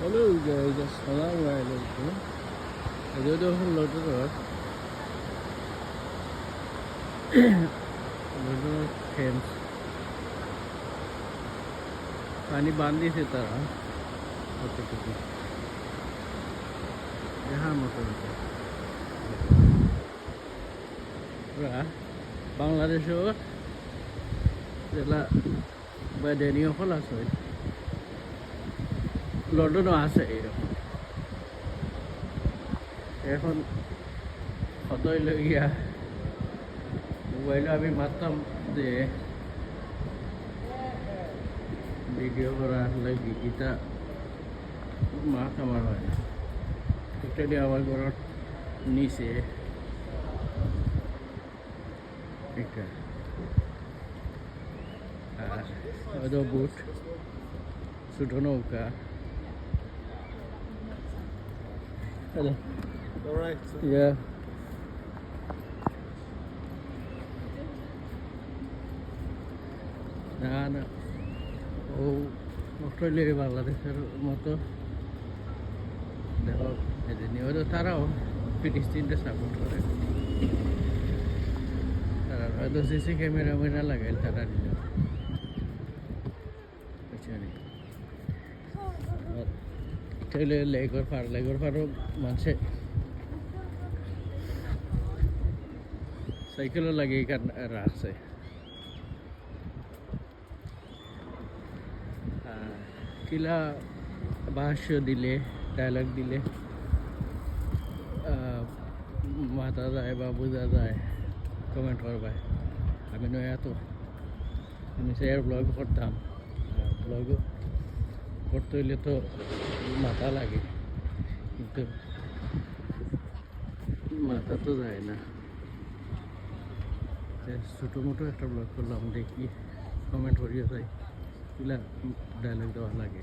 Hello guys, Assalamualaikum. Ada dah loader road. loader road Thames. पानी बांध दी से तरह ओके ठीक है यहाँ मोटर পুরা বাংলাদেশও যেগুলা বেদেনীয় ফল আছে লন্ডনও আছে এরকম এখন কতই লগিয়া মোবাইলে আমি মারতাম যে ভিডিও করার লাগি এটা মাছ আমার হয় না। এটা দিয়ে আমার ঘরের নিচে বুট, ছোটো নৌকা। Hello. All right. Yeah. না না ও অস্ট্রেলিয়া বাংলাদেশের মতো দেখো এদিন হয়তো তারাও ফিলিস্তিনটা সাপোর্ট করে তারা হয়তো সিসি ক্যামেরা মেরা লাগাইল তারা নিল বুঝছেন ঠেলে লেগর পার লেগর পারও মানুষে সাইকেলও লাগে এখান রাখছে কিলা ভাষ্য দিলে ডায়লগ দিলে। মাথা যায় বা বোঝা যায় কমেন্ট করবায় আমি নয়া তো আমি সে ব্লগ করতাম ব্লগ করতে হইলে তো মাথা লাগে। কিন্তু মাথা তো যায় না। ছোটো মোটো একটা ব্লগ করলাম, দেখি। কমেন্ট যাই কিলা ডায়লগ দেওয়া লাগে।